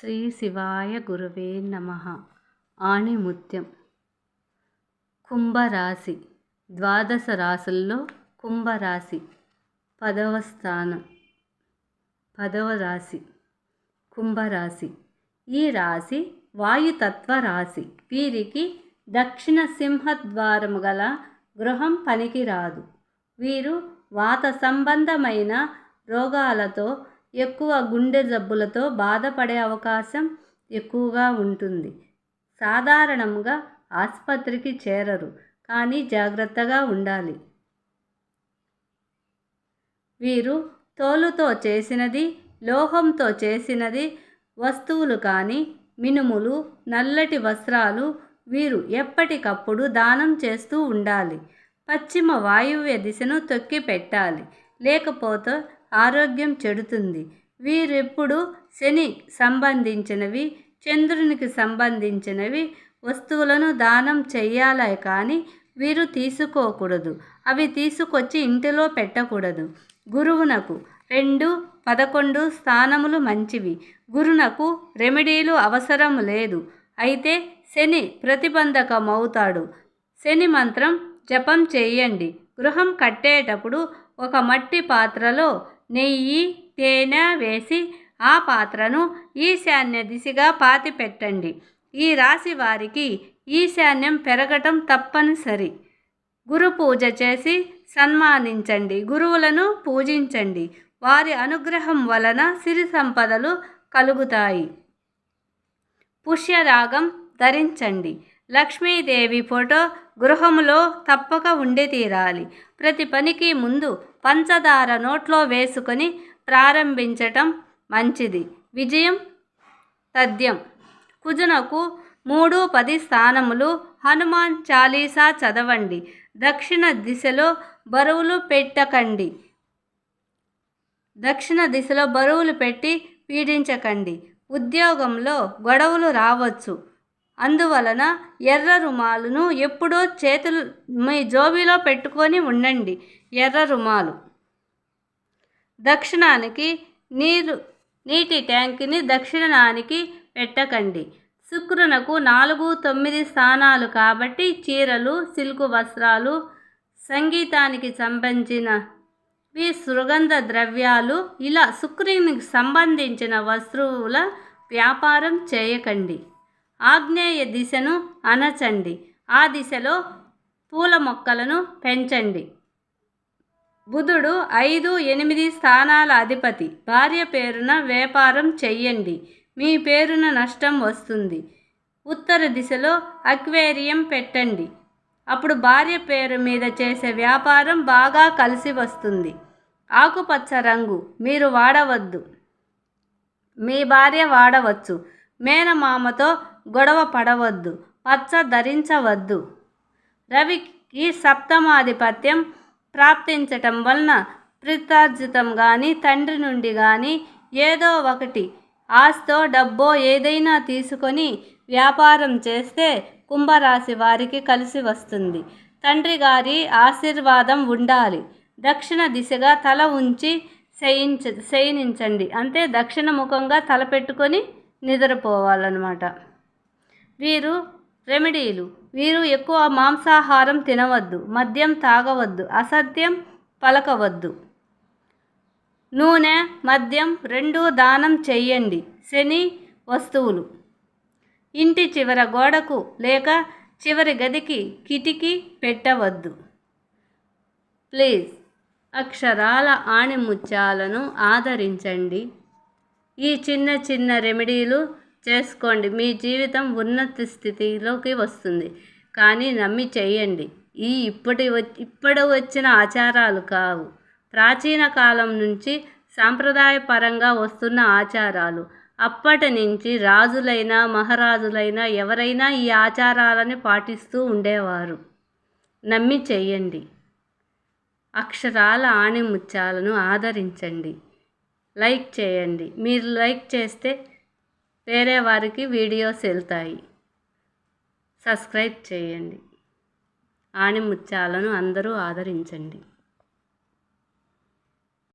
శ్రీ శివాయ గురువే నమ. ఆణిముత్యం. కుంభరాశి. ద్వాదశ రాశుల్లో కుంభరాశి పదవ స్థానం. పదవ రాశి. కుంభరాశి. ఈ రాశి వాయుతత్వ రాశి. వీరికి దక్షిణ సింహద్వారము గల గృహం పనికిరాదు. వీరు వాత సంబంధమైన రోగాలతో ఎక్కువ గుండె జబ్బులతో బాధపడే అవకాశం ఎక్కువగా ఉంటుంది. సాధారణంగా ఆసుపత్రికి చేరరు కానీ జాగ్రత్తగా ఉండాలి. వీరు తోలుతో చేసినది లోహంతో చేసినది వస్తువులు కానీ మినుములు నల్లటి వస్త్రాలు వీరు ఎప్పటికప్పుడు దానం చేస్తూ ఉండాలి. పశ్చిమ వాయువ్య దిశను తొక్కి పెట్టాలి లేకపోతే ఆరోగ్యం చెడుతుంది. వీరెప్పుడు శని సంబంధించినవి చంద్రునికి సంబంధించినవి వస్తువులను దానం చెయ్యాలి కానీ వీరు తీసుకోకూడదు. అవి తీసుకొచ్చి ఇంటిలో పెట్టకూడదు. గురువునకు రెండు పదకొండు స్థానములు మంచివి. గురునకు రెమెడీలు అవసరం లేదు. అయితే శని ప్రతిబంధకమవుతాడు. శని మంత్రం జపం చేయండి. గృహం కట్టేటప్పుడు ఒక మట్టి పాత్రలో నెయ్యి తేనె వేసి ఆ పాత్రను ఈశాన్య దిశగా పాతి పెట్టండి ఈ రాశి వారికి ఈశాన్యం పెరగటం తప్పనిసరి. గురు పూజ చేసి సన్మానించండి. గురువులను పూజించండి. వారి అనుగ్రహం వలన సిరి సంపదలు కలుగుతాయి. పుష్యరాగం ధరించండి. లక్ష్మీదేవి ఫోటో గృహంలో తప్పక ఉండి తీరాలి. ప్రతి పనికి ముందు పంచదార నోట్లో వేసుకొని ప్రారంభించటం మంచిది. విజయం తథ్యం. కుజునకు మూడు పది స్థానములు. హనుమాన్ చాలీసా చదవండి. దక్షిణ దిశలో బరువులు పెట్టకండి. దక్షిణ దిశలో బరువులు పెట్టి పీడించకండి. ఉద్యోగంలో గొడవలు రావచ్చు. అందువలన ఎర్ర రుమాలును ఎప్పుడో చేతులు మీ జోబీలో పెట్టుకొని ఉండండి. ఎర్ర రుమాలు. దక్షిణానికి నీరు నీటి ట్యాంక్ని దక్షిణానికి పెట్టకండి. శుక్రునకు నాలుగు తొమ్మిది స్థానాలు కాబట్టి చీరలు సిల్కు వస్త్రాలు సంగీతానికి సంబంధించినవి సుగంధ ద్రవ్యాలు ఇలా శుక్రునికి సంబంధించిన వస్తువుల వ్యాపారం చేయకండి. ఆగ్నేయ దిశను అణచండి. ఆ దిశలో పూల మొక్కలను పెంచండి. బుధుడు ఐదు ఎనిమిది స్థానాల అధిపతి. భార్య పేరున వ్యాపారం చెయ్యండి. మీ పేరున నష్టం వస్తుంది. ఉత్తర దిశలో అక్వేరియం పెట్టండి. అప్పుడు భార్య పేరు మీద చేసే వ్యాపారం బాగా కలిసి వస్తుంది. ఆకుపచ్చ రంగు. మీరు వాడవద్దు. మీ భార్య వాడవచ్చు. మేనమామతో గొడవ పడవద్దు పచ్చ ధరించవద్దు. రవికి సప్తమాధిపత్యం ప్రాప్తించటం వలన ప్రితార్జితం కానీ తండ్రి నుండి కానీ ఏదో ఒకటి ఆస్తో డబ్బో ఏదైనా తీసుకొని వ్యాపారం చేస్తే కుంభరాశి వారికి కలిసి వస్తుంది. తండ్రి గారి ఆశీర్వాదం ఉండాలి. దక్షిణ దిశగా తల ఉంచి శయించ శయనించండి. అంటే దక్షిణ ముఖంగా తల పెట్టుకొని నిద్రపోవాలన్నమాట. వీరు రెమెడీలు. వీరు ఎక్కువ మాంసాహారం తినవద్దు మద్యం తాగవద్దు అసత్యం పలకవద్దు. నూనె మద్యం రెండూ దానం చెయ్యండి. శని వస్తువులు. ఇంటి చివర గోడకు లేక చివరి గదికి కిటికీ పెట్టవద్దు. ప్లీజ్ అక్షరాల ఆణిముత్యాలను ఆదరించండి. ఈ చిన్న చిన్న రెమెడీలు చేసుకోండి. మీ జీవితం ఉన్నత స్థితిలోకి వస్తుంది. కానీ నమ్మి చేయండి. ఈ ఇప్పటి ఇప్పుడు వచ్చిన ఆచారాలు కావు. ప్రాచీన కాలం నుంచి సాంప్రదాయపరంగా వస్తున్న ఆచారాలు. అప్పటి నుంచి రాజులైనా మహారాజులైనా ఎవరైనా ఈ ఆచారాలని పాటిస్తూ ఉండేవారు. నమ్మి చెయ్యండి అక్షరాల ఆణిముత్యాలను ఆదరించండి. లైక్ చేయండి. మీరు లైక్ చేస్తే వేరే వారికి వీడియోస్ వెళ్తాయి. సబ్స్క్రైబ్ చేయండి. ఆణిముత్యాలను అందరూ ఆదరించండి.